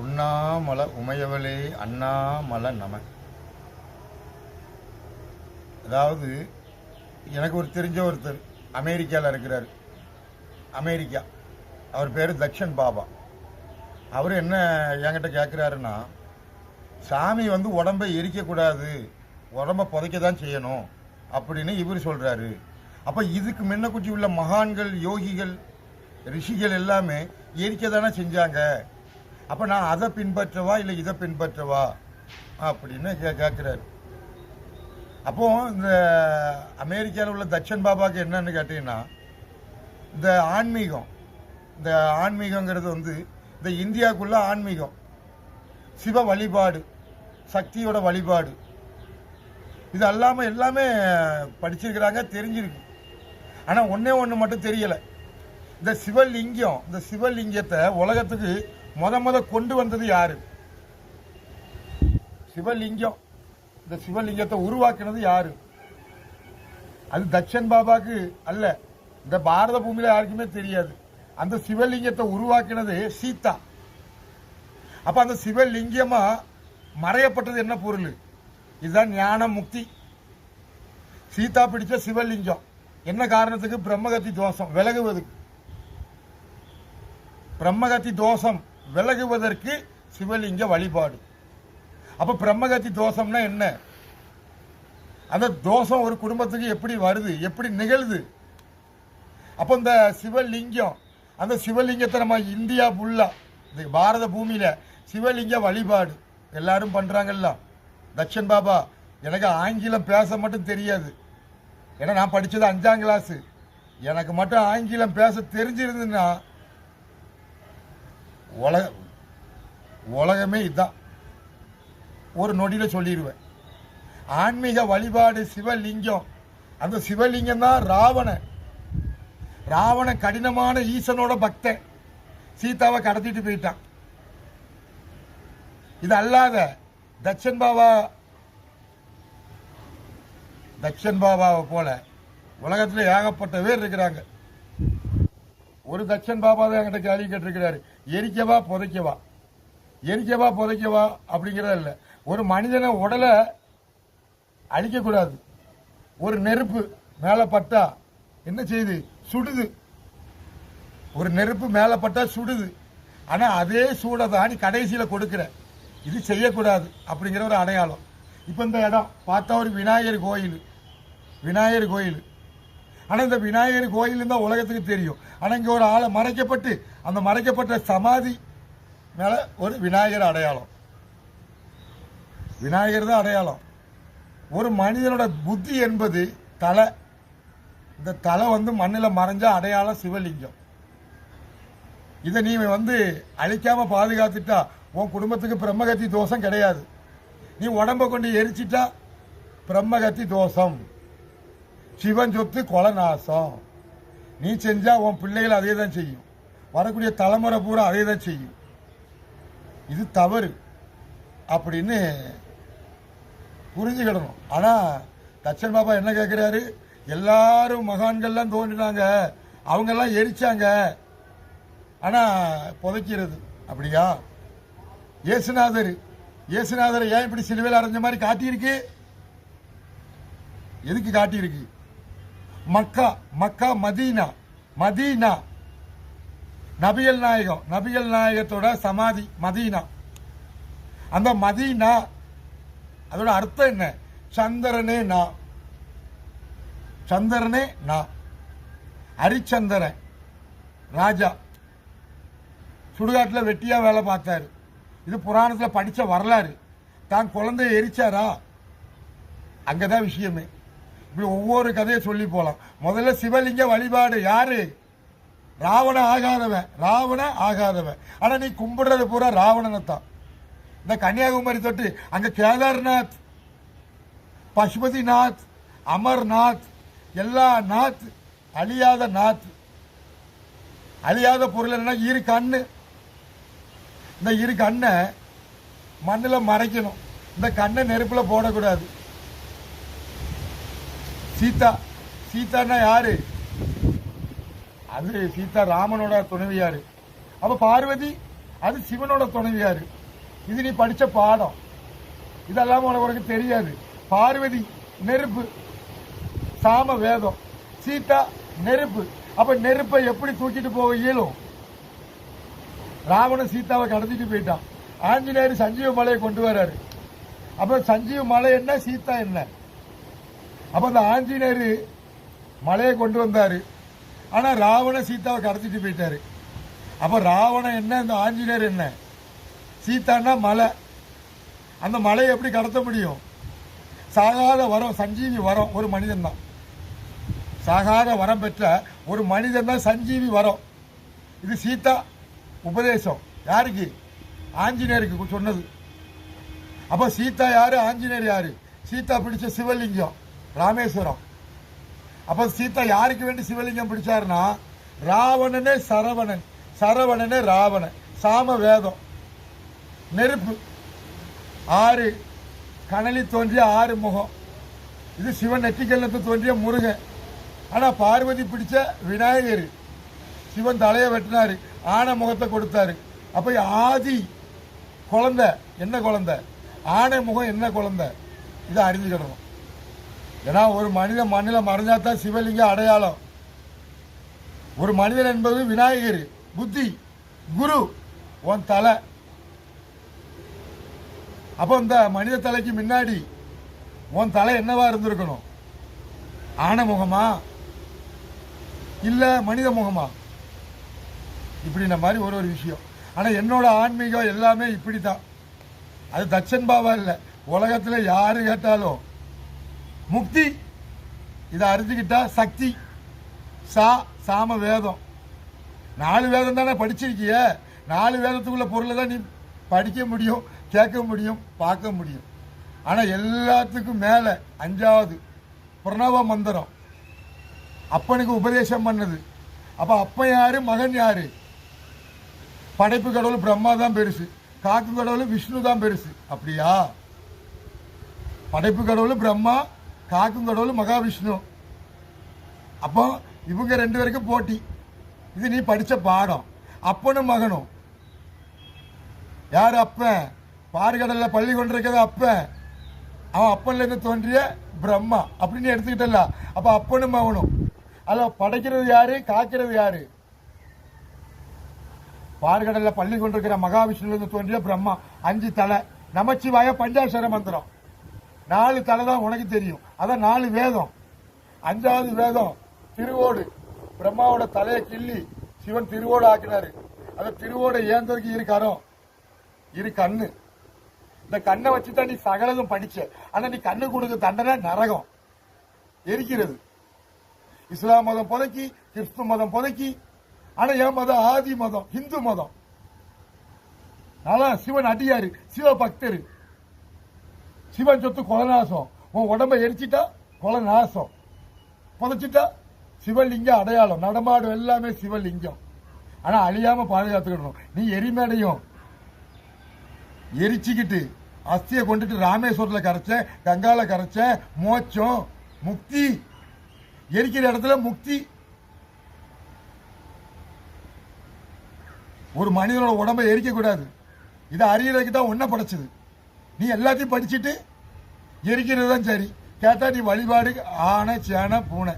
உண்ணாமல உமையவளே அண்ணாமல நம. அதாவது எனக்கு ஒரு தெரிஞ்ச ஒருத்தர் அமெரிக்காவில் இருக்கிறார். அமெரிக்கா. அவர் பேர் தக்ஷன் பாபா. அவர் என்ன என்கிட்ட கேட்குறாருன்னா சாமி வந்து உடம்பை எரிக்கக்கூடாது உடம்ப புதைக்க தான் செய்யணும் அப்படின்னு இவர் சொல்கிறாரு அப்போ இதுக்கு முன்ன குச்சி உள்ள மகான்கள் யோகிகள் ரிஷிகள் எல்லாமே எரிக்க தானே செஞ்சாங்க? அப்போ நான் அதை பின்பற்றவா இல்லை இதை பின்பற்றவா? அப்படின்னு கே கேட்குறாரு அப்போ இந்த அமெரிக்காவில் உள்ள தட்சன் பாபாவுக்கு என்னன்னு கேட்டீங்கன்னா இந்த ஆன்மீகம் இந்த ஆன்மீகங்கிறது வந்து இந்த இந்தியாவுக்குள்ள ஆன்மீகம் சிவ வழிபாடு சக்தியோட வழிபாடு. இது அல்லாமல் எல்லாமே படிச்சிருக்கிறாங்க தெரிஞ்சிருக்கு. ஆனால் ஒன்றே ஒன்று மட்டும் தெரியலை. இந்த சிவலிங்கம் இந்த சிவலிங்கத்தை உலகத்துக்கு முத முத கொண்டு வந்தது யாரு? சிவலிங்கம். இந்த சிவலிங்கத்தை உருவாக்கினது யாரு? அது தட்சன் பாபாக்கு அல்ல. இந்த பாரத பூமியில யாருக்குமே தெரியாது. அந்த சிவலிங்கத்தை உருவாக்கினது சீதா. அப்ப அந்த சிவலிங்கமா மறையப்பட்டது என்ன பொருள்? இதுதான் ஞான முக்தி. சீதா பிடிச்ச சிவலிங்கம். என்ன காரணத்துக்கு? பிரம்மகத்தி தோஷம். விலகுவதுக்கு. பிரம்மகத்தி தோஷம். விலகுவதற்கு சிவலிங்க வழிபாடு. அப்ப பிரம்மகத்தி தோஷம்னா என்ன? அந்த தோஷம் ஒரு குடும்பத்துக்கு எப்படி வருது? எப்படி நிகழுது? அப்போ இந்த சிவலிங்கம் அந்த சிவலிங்கத்தை நம்ம இந்தியா ஃபுல்லாக இந்த பாரத பூமியில சிவலிங்க வழிபாடு. எல்லாரும் பண்றாங்கல்ல? தட்சன் பாபா எனக்கு ஆங்கிலம் பேச மட்டும் தெரியாது. ஏன்னா நான் படிச்சது அஞ்சாம் கிளாஸ் எனக்கு மட்டும் ஆங்கிலம் பேச தெரிஞ்சிருந்துன்னா உலக உலகமே இதுதான் ஒரு நொடியில் சொல்லிடுவேன் ஆன்மீக வழிபாடு சிவலிங்கம். அந்த சிவலிங்கம் தான் ராவணன். ராவணன் கடினமான ஈசனோட பக்தன். சீதாவை கடத்திட்டு போயிட்டான். இது அல்லாத தட்சன் பாபா தட்சன் பாபாவை போல உலகத்தில் ஏகப்பட்ட பேர் இருக்கிறாங்க. ஒரு தட்சன் பாபா தான் என்கிட்ட கேள்வி கேட்டிருக்கிறாரு. எரிக்கவா புதைக்கவா எரிக்கவா புதைக்கவா அப்படிங்கிறத இல்லை. ஒரு மனிதனை உடலை அழிக்கக்கூடாது. ஒரு நெருப்பு மேலே பட்டா என்ன செய்யுது? சுடுது. ஒரு நெருப்பு மேலே பட்டா சுடுது. ஆனால் அதே சூடை தான் நீ கடைசியில் கொடுக்குற. இது செய்யக்கூடாது அப்படிங்கிற ஒரு அடையாளம். இப்போ இந்த இடம் பார்த்தா ஒரு விநாயகர் கோயில். விநாயகர் கோயில். ஆனால் இந்த விநாயகர் கோயில் தான் உலகத்துக்கு தெரியும். ஆனால் இங்கே ஒரு ஆளை மறைக்கப்பட்டு அந்த மறைக்கப்பட்ட சமாதி மேலே ஒரு விநாயகர் அடையாளம். விநாயகர் தான் அடையாளம். ஒரு மனிதனோட புத்தி என்பது தலை. இந்த தலை வந்து மண்ணில் மறைஞ்ச அடையாளம் சிவலிங்கம். இதை நீ வந்து அழிக்காமல் பாதுகாத்துட்டா உன் குடும்பத்துக்கு பிரம்மகத்தி தோஷம் கிடையாது. நீ உடம்ப கொண்டு எரிச்சிட்டா பிரம்மகத்தி தோஷம். சிவன் சொத்து கொலை நாசம் நீ செஞ்சா உன் பிள்ளைகள் அதே தான் செய்யும். வரக்கூடிய தலைமுறை பூரா அதே தான் செய்யும். இது தவறு. அப்படின்னு புரிஞ்சுக்கிடணும். ஆனா தட்சன் பாபா என்ன கேட்கிறாரு எல்லாரும் மகான்கள்லாம் தோன்றினாங்க. அவங்கெல்லாம் எரிச்சாங்க. ஆனா புதைக்கிறது. அப்படியா? இயேசுநாதர். இயேசுநாதர் ஏன் இப்படி சிலுவையில் அரைஞ்ச மாதிரி காட்டியிருக்கு? எதுக்கு காட்டியிருக்கு? Mecca Mecca Medina Medina. நபிகள் நாயகம் நபிகள் நாயகத்தோட சமாதி மதீனா. அந்த மதீனா அதோட அர்த்தம் என்ன? சந்திரனே நான் சந்திரனே நான் ஹரிச்சந்திரன் ராஜா. சுடுகாட்டில் வெட்டியா வேலை பார்த்தாரு. இது புராணத்தில் படித்த வரலாறு. தான் குழந்தைய எரிச்சாரா? அங்கதான் விஷயமே. இப்படி ஒவ்வொரு கதையை சொல்லி போகலாம் முதல்ல சிவலிங்க வழிபாடு யாரு? ராவண ஆகாதவன் ராவண ஆகாதவன். ஆனால் நீ கும்பிடுறது பூரா ராவணனை தான் இந்த கன்னியாகுமரி தொட்டு அங்கே கேதார்நாத் பசுபதிநாத் அமர்நாத் எல்லா நாத் அழியாத நாத். அழியாத பொருள் என்ன இரு கண்ணு. இந்த இரு கண்ணை மண்ணில் மறைக்கணும். இந்த கண்ணை நெருப்பில் போடக்கூடாது. சீதா சீதான்னா யாரு? அது சீதா ராமனோட துணைவியாரு அப்ப பார்வதி அது சிவனோட துணைவியாரு இது நீ படிச்ச பாடம். இதெல்லாம் உனக்கு உனக்கு தெரியாது. பார்வதி நெருப்பு சாம வேதம். சீதா நெருப்பு. அப்ப நெருப்பை எப்படி தூக்கிட்டு போக இயலும்? ராவணன் சீதாவை கடத்திட்டு போயிட்டான். ஆஞ்சநேயர் சஞ்சீவ மலையை கொண்டு வர்றாரு அப்ப சஞ்சீவ மலை என்ன சீதா என்ன? அப்ப அந்த ஆஞ்சநேயர் மலையை கொண்டு வந்தாரு. ஆனா ராவண சீதாவை கடத்திட்டு போயிட்டாரு. அப்ப ராவணன் என்ன இந்த ஆஞ்சநேயர் என்ன? சீதான்னா மலை. அந்த மலையை எப்படி கடத்த முடியும்? சாகாத வரம் சஞ்சீவி வரம் ஒரு மனிதன் தான். சாகாத வரம் பெற்ற ஒரு மனிதன் தான் சஞ்சீவி வரம். இது சீதா உபதேசம். யாருக்கு? ஆஞ்சநேயருக்கு சொன்னது. அப்போ சீதா யார்? ஆஞ்சநேயர் யார்? சீதா பிடிச்ச சிவலிங்கம். ராமேஸ்வரம். அப்ப சீதா யாருக்கு வேண்டி சிவலிங்கம் பிடிச்சாருன்னா ராவணனே சரவணன் சரவணனே ராவணன் சாம வேதம் நெருப்பு ஆறு கணலி தோன்றிய ஆறு முகம். இது சிவன் நெற்றிக்கல்லத்து தோன்றிய முருகன். ஆனா பார்வதி பிடிச்ச விநாயகர் சிவன் தலையை வெட்டினாரு ஆன முகத்தை கொடுத்தாரு. அப்ப ஆதி குழந்தை என்ன குழந்தை? ஆனை முகம் என்ன குழந்தை? இதை அறிஞ்சுக்கிடணும் ஏன்னா ஒரு மனிதன் மண்ணில் மறைஞ்சாதான் சிவலிங்கம் அடையாளம். ஒரு மனிதன் என்பது விநாயகர் புத்தி குரு உன் தலை. அப்போ இந்த மனித தலைக்கு முன்னாடி உன் தலை என்னவா இருந்திருக்கணும்? ஆன முகமா? இல்லை மனித முகமா? இப்படின்ன மாதிரி ஒரு ஒரு விஷயம். ஆனால் என்னோட ஆன்மீகம் எல்லாமே இப்படி தான் அது தச்சன் பாபா இல்லை. உலகத்தில் யார் கேட்டாலும் முக்தி. இதை அறிஞ்சுக்கிட்டா சக்தி. சா சாம வேதம். நாலு வேதம் தானே படிச்சிருக்கிய. நாலு வேதத்துக்குள்ள பொருளை தான் நீ படிக்க முடியும் கேட்க முடியும் பார்க்க முடியும். ஆனால் எல்லாத்துக்கும் மேலே அஞ்சாவது பிரணவ மந்திரம். அப்பனுக்கு உபதேசம் பண்ணது. அப்போ அப்பன் யார்? மகன் யார்? படைப்பு கடவுள் பிரம்மா தான் பெருசு. காக்கும் கடவுள் விஷ்ணு தான் பெருசு. அப்படியா? படைப்பு கடவுள் பிரம்மா காக்கும் கடவுள் மகாவிஷ்ணு. அப்போ இவங்க ரெண்டு பேருக்கும் போட்டி. இது நீ படிச்ச பாடம். அப்பனும் மகனும். யார் அப்பன் பாறுகடல்ல பள்ளி கொண்டிருக்கிறது அப்பன் அவன் அப்பன்ல இருந்து தோன்றிய பிரம்மா அப்படின்னு எடுத்துக்கிட்டல அப்ப அப்பனும் மகனும். அல்ல படைக்கிறது யாரு? காக்கிறது யாரு? பாறுகடல்ல பள்ளி கொண்டிருக்கிற மகாவிஷ்ணுலேருந்து தோன்றிய பிரம்மா. அஞ்சு தலை. நமச்சிவாய பஞ்சாட்சர மந்திரம். நாலு தலை தான் உனக்கு தெரியும். அதான் நாலு வேதம். அஞ்சாவது வேதம் திருவோடு. பிரம்மாவோட தலையை கிள்ளி சிவன் திருவோடு ஆக்கினாரு. அந்த திருவோடை ஏந்ததுக்கு இரு கரம். இரு கண்ணு. இந்த கண்ணை வச்சுதான் நீ சகலதும் படிச்ச. ஆனா நீ கண்ணு கொடுக்க தண்டனை நரகம். எரிக்கிறது. இஸ்லாம் மதம் புதைக்கி கிறிஸ்து மதம் புதைக்கி ஆனா என் மதம் ஆதி மதம் இந்து மதம். நல்லா சிவன் அடியாரு சிவ பக்தரு சிவன் சொத்து கொலநாசம் உன் உடம்ப எரிச்சிட்டா கொலநாசம் புதைச்சிட்டா சிவலிங்கம் அடையாளம். நடமாடும் எல்லாமே சிவலிங்கம். ஆனால் அழியாம பாதுகாத்துக்கணும். நீ எரிமேடையும். எரிச்சுக்கிட்டு அஸ்தியை கொண்டுட்டு ராமேஸ்வரத்தில் கரைச்சேன் கங்காவில் கரைச்சேன் மோச்சம் முக்தி. எரிக்கிற இடத்துல முக்தி. ஒரு மனிதனோட உடம்பை எரிக்கக்கூடாது. இதை அறியறதுக்கு தான் ஒன்றை படைச்சது. நீ எல்லாத்தையும் படிச்சுட்டு எரிக்கிறது தான் சரி. கேட்டா நீ வழிபாடு ஆனை சேனை பூனை.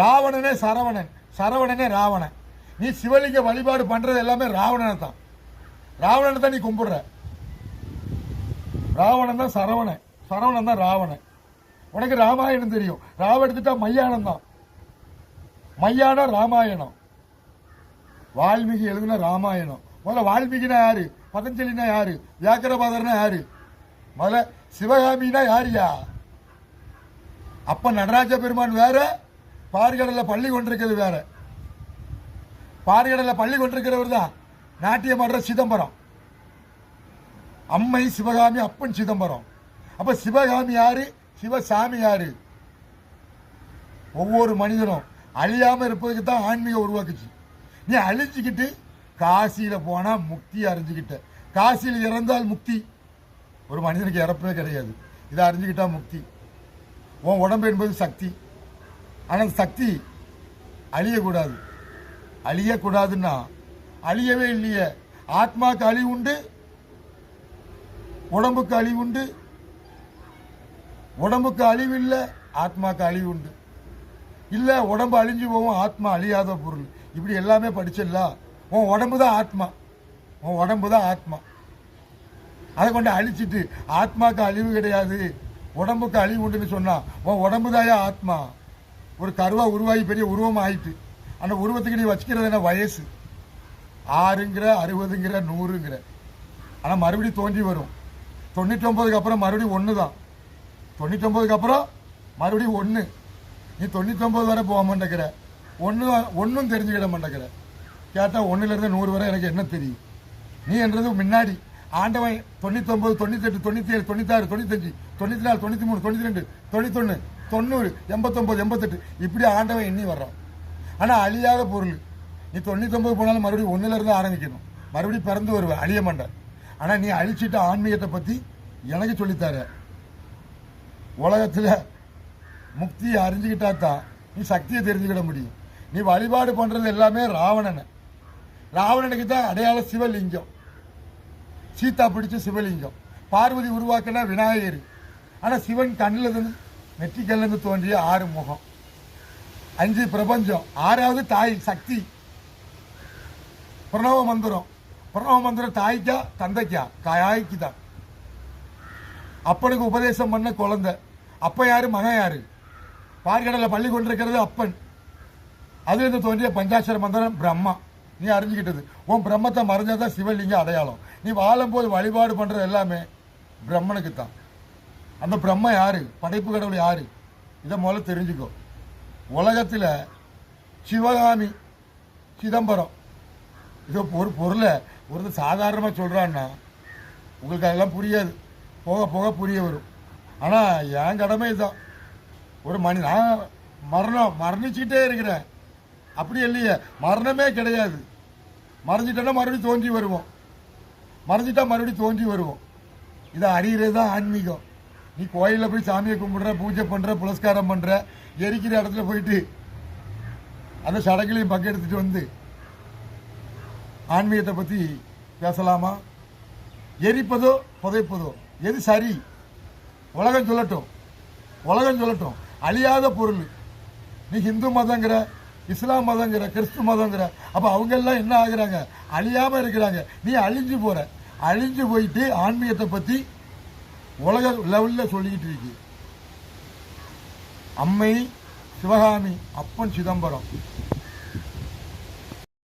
ராவணனே சரவணன். சரவணனே ராவணன். நீ சிவலிங்க வழிபாடு பண்றது எல்லாமே ராவணனை தான். ராவணனை தான் நீ கும்பிடுற. ராவணன் தான் சரவணன். சரவணன் தான் ராவணன். உனக்கு ராமாயணம் தெரியும். ராவ எடுத்துட்டா மையானம் தான். மையானம் ராமாயணம். வால்மீகி எழுதின ராமாயணம். முதல்ல வால்மீகினா யாரு? பதஞ்சலினா யாரு? வியாக்கரபாதர்னா யாரு? முதல்ல சிவகாமினா யாரியா? அப்ப நடராஜ பெருமான் வேற பாரிகடல்ல பள்ளி கொண்டிருக்கிறது வேற. பாரிகடல்ல பள்ளி கொண்டிருக்கிறவர் தான் நாட்டியம் ஆடுற சிதம்பரம். அம்மை சிவகாமி அப்பன் சிதம்பரம். அப்ப சிவகாமி யாரு? சிவசாமி யாரு? ஒவ்வொரு மனிதனும் அழியாம இருப்பதுக்கு தான் ஆன்மீகம் உருவாக்குச்சு. நீ அழிஞ்சுக்கிட்டு காசியில் போனால் முக்தி அறிஞ்சுக்கிட்டேன் காசியில் இறந்தால் முக்தி. ஒரு மனிதனுக்கு இறப்பே கிடையாது. இதை அறிஞ்சுக்கிட்டா முக்தி. உன் உடம்பு என்பது சக்தி. ஆனால் சக்தி அழியக்கூடாது. அழியக்கூடாதுன்னா அழியவே இல்லையே. ஆத்மாவுக்கு அழிவு உண்டு. உடம்புக்கு அழிவு உண்டு. உடம்புக்கு அழிவு இல்லை ஆத்மாக்கு அழிவு உண்டு. இல்லை உடம்பு அழிஞ்சு போகும் ஆத்மா அழியாத பொருள். இப்படி எல்லாமே படிச்சிடலாம் உன் உடம்பு தான் ஆத்மா. உன் உடம்பு தான் ஆத்மா. அதை கொண்டு அழிச்சிட்டு ஆத்மாவுக்கு அழிவு கிடையாது. உடம்புக்கு அழிவு உண்டுன்னு சொன்னால் உன் உடம்பு தாயா ஆத்மா. ஒரு கருவா உருவாகி பெரிய உருவம் ஆயிட்டு அந்த உருவத்துக்கு நீ வச்சுக்கிறது என்ன? வயசு. ஆறுங்கிற அறுபதுங்கிற நூறுங்கிற. ஆனால் மறுபடியும் தோன்றி வரும். தொண்ணூற்றொம்பதுக்கு அப்புறம் மறுபடியும் ஒன்று தான். தொண்ணூற்றொம்பதுக்கு அப்புறம் மறுபடியும் ஒன்று நீ தொண்ணூற்றொம்பது வரை போக மாட்டேங்கிற. ஒன்று ஒன்றும் தெரிஞ்சுக்கிட மாட்டேங்கிற. கேட்டால் ஒன்றுலேருந்து நூறு வரை எனக்கு என்ன தெரியும்? நீ என்றது முன்னாடி. ஆண்டவன் தொண்ணூத்தொம்பது தொண்ணூத்தெட்டு தொண்ணூற்றி ஏழு தொண்ணூத்தாறு தொண்ணூத்தஞ்சு தொண்ணூற்றி நாலு தொண்ணூற்றி மூணு தொண்ணூற்றி ரெண்டு தொண்ணூத்தொன்று தொண்ணூறு எண்பத்தொம்பது எண்பத்தெட்டு. இப்படி ஆண்டவன் எண்ணி வர்றான். ஆனால் அழியாத பொருள். நீ தொண்ணூத்தொம்பது போனாலும் மறுபடியும் ஒன்றுலேருந்து ஆரம்பிக்கணும். மறுபடியும் பிறந்து வருவ அழிய மாட்டேன் ஆனால் நீ அழிச்சிட்ட ஆன்மீகத்தை பற்றி எனக்கு சொல்லித்தார. உலகத்தில் முக்தியை அறிஞ்சுக்கிட்டா தான் நீ சக்தியை தெரிஞ்சுக்கிட முடியும். நீ வழிபாடு பண்ணுறது எல்லாமே ராவணனை. ராவணனுக்கு தான் அடையாள சிவலிங்கம். சீதா பிடிச்ச சிவலிங்கம். பார்வதி உருவாக்கினா விநாயகர். ஆனால் சிவன் கண்ணில் இருந்து நெற்றிக்கல்லிருந்து தோன்றிய ஆறு முகம். அஞ்சு பிரபஞ்சம். ஆறாவது தாய் சக்தி. பிரணவ மந்திரம். பிரணவ மந்திரம் தாய்க்கா தந்தைக்கா. தாய்க்கு தான் அப்பனுக்கு உபதேசம் பண்ண குழந்தை. அப்ப யாரு? மகன் யாரு? பார்க்கடலை பள்ளி கொண்டிருக்கிறது அப்பன். அதுலேருந்து தோன்றிய பஞ்சாட்சர மந்திரம் பிரம்மா. நீ அறிஞ்சுக்கிட்டது. உன் பிரம்மத்தை மறைஞ்சாதான் சிவலிங்கம் அடையாளம். நீ வாழும்போது வழிபாடு பண்ணுறது எல்லாமே பிரம்மனுக்கு தான் அந்த பிரம்ம யார்? படைப்பு கடவுள் யார்? இதை முதல்ல தெரிஞ்சுக்கோ. உலகத்தில் சிவகாமி சிதம்பரம் இது ஒரு பொருளை ஒரு சாதாரணமாக சொல்கிறான்னா உங்களுக்கு அதெல்லாம் புரியாது. போக போக புரிய வரும். ஆனால் என் கடமை இதுதான். ஒரு மணி நான் மரணம் மரணிச்சுக்கிட்டே இருக்கிறேன். அப்படி இல்லையே. மரணமே கிடையாது. மறைஞ்சிட்டோன்னா மறுபடியும் தோன்றி வருவோம். மறைஞ்சிட்டா மறுபடியும் தோன்றி வருவோம். இதை அறிகிறது தான் ஆன்மீகம். நீ கோயிலில் போய் சாமியை கும்பிடுற பூஜை பண்ணுற புலஸ்காரம் பண்ணுற எரிக்கிற இடத்துல போயிட்டு அந்த சடங்குலையும் பங்கெடுத்துட்டு வந்து ஆன்மீகத்தை பற்றி பேசலாமா? எரிப்பதோ புதைப்பதோ? எது சரி? உலகம் சொல்லட்டும். உலகம் சொல்லட்டும். அழியாத பொருள். நீ ஹிந்து மதங்கிற இஸ்லாம் மதங்கிற கிறிஸ்து மதங்கிற அப்போ அவங்க எல்லாம் என்ன ஆகுறாங்க? அழியாமல் இருக்கிறாங்க. நீ அழிஞ்சு போற. அழிஞ்சு போயிட்டு ஆன்மீகத்தை பற்றி உலக லெவலில் சொல்லிக்கிட்டு இருக்கு. அம்மை சிவகாமி அப்பன் சிதம்பரம்.